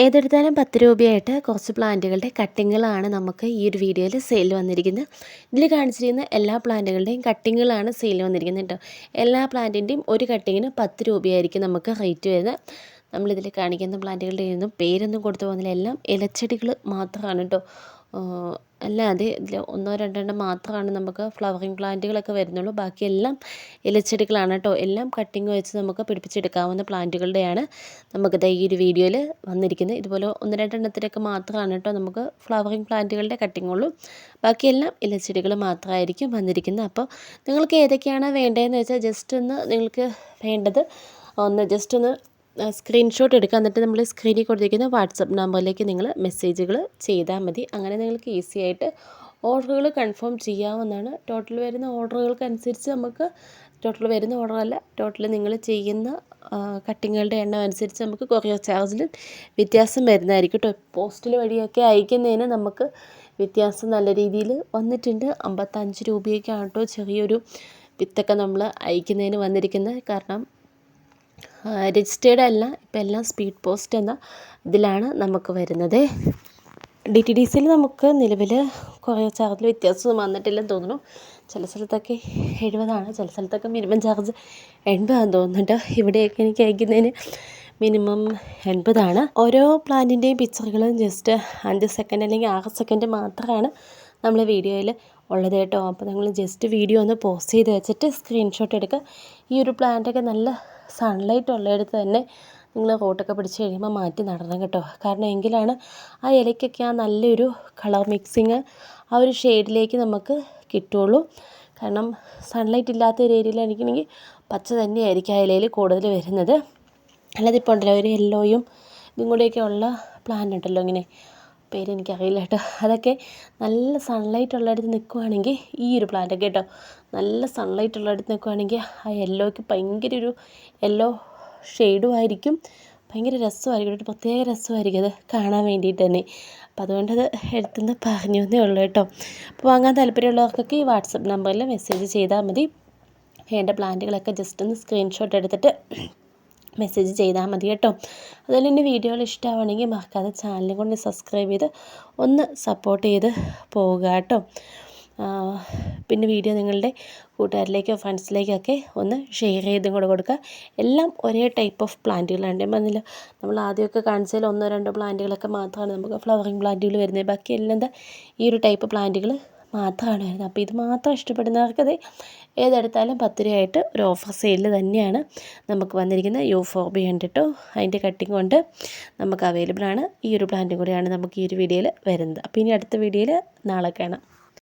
ഏതെടുത്താലും പത്ത് രൂപയായിട്ട് കുറച്ച് പ്ലാന്റുകളുടെ കട്ടിങ്ങുകളാണ് നമുക്ക് ഈ ഒരു വീഡിയോയിൽ സെയിൽ വന്നിരിക്കുന്നത്. ഇതിൽ കാണിച്ചിരിക്കുന്ന എല്ലാ പ്ലാന്റുകളുടെയും കട്ടിങ്ങുകളാണ് സെയിൽ വന്നിരിക്കുന്നത് കേട്ടോ. എല്ലാ പ്ലാന്റിന്റെയും ഒരു കട്ടിങ്ങിന് പത്ത് രൂപയായിരിക്കും നമുക്ക് റേറ്റ് വരുന്നത്. നമ്മളിതിൽ കാണിക്കുന്ന പ്ലാന്റുകളുടെ ഒന്നും പേരൊന്നും കൊടുത്തു പോകുന്നില്ല. എല്ലാം ഇലച്ചെടികൾ മാത്രമാണ് കേട്ടോ അല്ലാതെ ഇതിൽ ഒന്നോ രണ്ടെണ്ണം മാത്രമാണ് നമുക്ക് ഫ്ലവറിങ് പ്ലാന്റുകളൊക്കെ വരുന്നുള്ളൂ. ബാക്കിയെല്ലാം ഇലച്ചെടികളാണ് കേട്ടോ എല്ലാം കട്ടിങ് വെച്ച് നമുക്ക് പിടിപ്പിച്ചെടുക്കാവുന്ന പ്ലാന്റുകളുടെയാണ് നമുക്ക് ഈ ഒരു വീഡിയോയിൽ വന്നിരിക്കുന്നത്. ഇതുപോലെ ഒന്ന് രണ്ടെണ്ണത്തിലൊക്കെ മാത്രമാണ് കേട്ടോ നമുക്ക് ഫ്ലവറിങ് പ്ലാന്റുകളുടെ കട്ടിങ് ഉള്ളൂ. ബാക്കിയെല്ലാം ഇലച്ചെടികൾ മാത്രമായിരിക്കും വന്നിരിക്കുന്നത്. അപ്പോൾ നിങ്ങൾക്ക് ഏതൊക്കെയാണ് വേണ്ടതെന്ന് വെച്ചാൽ ജസ്റ്റ് ഒന്ന് നിങ്ങൾക്ക് വേണ്ടത് ഒന്ന് ജസ്റ്റ് ഒന്ന് സ്ക്രീൻഷോട്ട് എടുക്കുക എന്നിട്ട് നമ്മൾ സ്ക്രീനിൽ കൊടുത്തിരിക്കുന്ന വാട്സപ്പ് നമ്പറിലേക്ക് നിങ്ങൾ മെസ്സേജുകൾ ചെയ്താൽ മതി. അങ്ങനെ നിങ്ങൾക്ക് ഈസി ആയിട്ട് ഓർഡറുകൾ കൺഫേം ചെയ്യാവുന്നതാണ്. ടോട്ടൽ വരുന്ന ഓർഡറുകൾക്ക് അനുസരിച്ച് നമുക്ക് ടോട്ടൽ വരുന്ന ഓർഡറല്ല ടോട്ടൽ നിങ്ങൾ ചെയ്യുന്ന കട്ടിങ്ങുകളുടെ എണ്ണം അനുസരിച്ച് നമുക്ക് കൊറിയർ ചാർജിൽ വ്യത്യാസം വരുന്നതായിരിക്കും കേട്ടോ. പോസ്റ്റിൽ വഴിയൊക്കെ അയക്കുന്നതിന് നമുക്ക് വ്യത്യാസം നല്ല രീതിയിൽ വന്നിട്ടുണ്ട്. അമ്പത്തഞ്ച് രൂപയൊക്കെയാണ് കേട്ടോ ചെറിയൊരു വിത്തൊക്കെ നമ്മൾ അയക്കുന്നതിന് വന്നിരിക്കുന്നത്. കാരണം രജിസ്റ്റേർഡ് അല്ല ഇപ്പം എല്ലാം സ്പീഡ് പോസ്റ്റ് എന്ന ഇതിലാണ് നമുക്ക് വരുന്നത്. ഡി ടി ഡി സിയിൽ നമുക്ക് നിലവിൽ കുറേ ചാർജിൽ വ്യത്യാസം വന്നിട്ടില്ലെന്ന് തോന്നുന്നു. ചില സ്ഥലത്തൊക്കെ എഴുപതാണ് ചില സ്ഥലത്തൊക്കെ മിനിമം ചാർജ് എൺപതാണെന്ന് തോന്നുന്നുണ്ട്. ഇവിടെയൊക്കെ എനിക്ക് അയക്കുന്നതിന് മിനിമം എൺപതാണ്. ഓരോ പ്ലാന്റിന്റെയും പിക്ചറുകളും ജസ്റ്റ് അഞ്ച് സെക്കൻഡ് അല്ലെങ്കിൽ ആറ് സെക്കൻഡ് മാത്രമാണ് നമ്മൾ വീഡിയോയിൽ ഉള്ളത് കേട്ടോ. അപ്പോൾ നിങ്ങൾ ജസ്റ്റ് വീഡിയോ ഒന്ന് പോസ്റ്റ് ചെയ്ത് വെച്ചിട്ട് സ്ക്രീൻഷോട്ട് എടുക്കുക. ഈ ഒരു പ്ലാന്റൊക്കെ നല്ല സൺലൈറ്റ് ഉള്ളിടത്ത് തന്നെ നിങ്ങൾ കോട്ടൊക്കെ പിടിച്ച് കഴിയുമ്പോൾ മാറ്റി നടണം കേട്ടോ. കാരണം എങ്കിലാണ് ആ ഇലയ്ക്കൊക്കെ ആ നല്ലൊരു കളർ മിക്സിങ് ആ ഒരു ഷെയ്ഡിലേക്ക് നമുക്ക് കിട്ടുള്ളൂ. കാരണം സൺലൈറ്റ് ഇല്ലാത്ത ഒരു ഏരിയയിലായിരിക്കണമെങ്കിൽ പച്ച തന്നെയായിരിക്കും ആ ഇലയിൽ കൂടുതൽ വരുന്നത്. അല്ലാതെ ഇപ്പോൾ ഉണ്ടല്ലോ ഒരു യെല്ലോയും ഇതും കൂടെയൊക്കെ ഉള്ള പ്ലാൻ ഉണ്ടല്ലോ ഇങ്ങനെ. പേര് എനിക്കറിയില്ല കേട്ടോ. അതൊക്കെ നല്ല സൺലൈറ്റ് ഉള്ളിടത്ത് നിൽക്കുവാണെങ്കിൽ ഈ ഒരു പ്ലാന്റ് കേട്ടോ. നല്ല സൺലൈറ്റ് ഉള്ളിടത്ത് നിൽക്കുവാണെങ്കിൽ ആ യെല്ലോയ്ക്ക് ഭയങ്കര ഒരു യെല്ലോ ഷെയ്ഡും ആയിരിക്കും. ഭയങ്കര രസമായിരിക്കും. ഒരു പ്രത്യേക രസമായിരിക്കും അത് കാണാൻ വേണ്ടിയിട്ട് തന്നെ. അപ്പോൾ അതുകൊണ്ട് അത് എടുത്തുനിന്ന് പറഞ്ഞു എന്നേ ഉള്ളൂ കേട്ടോ. അപ്പോൾ വാങ്ങാൻ താല്പര്യമുള്ളവർക്കൊക്കെ ഈ വാട്സപ്പ് നമ്പറിൽ മെസ്സേജ് ചെയ്താൽ മതി. വേണ്ട പ്ലാന്റുകളൊക്കെ ജസ്റ്റ് ഒന്ന് സ്ക്രീൻഷോട്ട് എടുത്തിട്ട് മെസ്സേജ് ചെയ്താൽ മതി കേട്ടോ. അതുപോലെ എന്റെ വീഡിയോകൾ ഇഷ്ടമാണെങ്കിൽ മറക്കാതെ ചാനൽ കൊണ്ട് സബ്സ്ക്രൈബ് ചെയ്ത് ഒന്ന് സപ്പോർട്ട് ചെയ്ത് പോവുക കേട്ടോ. പിന്നെ വീഡിയോ നിങ്ങളുടെ കൂട്ടുകാരിലേക്കോ ഫ്രണ്ട്സിലേക്കൊക്കെ ഒന്ന് ഷെയർ ചെയ്ത് കൂടെ കൊടുക്കുക. എല്ലാം ഒരേ ടൈപ്പ് ഓഫ് പ്ലാന്റുകളാണ് പറഞ്ഞില്ല നമ്മൾ ആദ്യമൊക്കെ കാണിച്ചാൽ ഒന്നോ രണ്ടോ പ്ലാന്റുകളൊക്കെ മാത്രമാണ് നമുക്ക് ഫ്ലവറിങ് പ്ലാന്റുകൾ വരുന്നത്. ബാക്കി എല്ലാം എന്താ ഈ ഒരു ടൈപ്പ് പ്ലാന്റുകൾ മാത്രമാണ് വരുന്നത് അപ്പോൾ ഇത് മാത്രം ഇഷ്ടപ്പെടുന്നവർക്കത് ഏതെടുത്താലും പത്ത് രൂപയായിട്ട് ഒരു ഓഫർ സെയിലിൽ തന്നെയാണ് നമുക്ക് വന്നിരിക്കുന്നത്. യു ഫോർ ബി ഉണ്ട് കേട്ടോ. അതിന്റെ കട്ടിങ് കൊണ്ട് നമുക്ക് അവൈലബിൾ ആണ്. ഈ ഒരു പ്ലാന്റും കൂടിയാണ് നമുക്ക് ഈ ഒരു വീഡിയോയിൽ വരുന്നത്. അപ്പോൾ ഇനി അടുത്ത വീഡിയോയിൽ നാളെ കാണാം.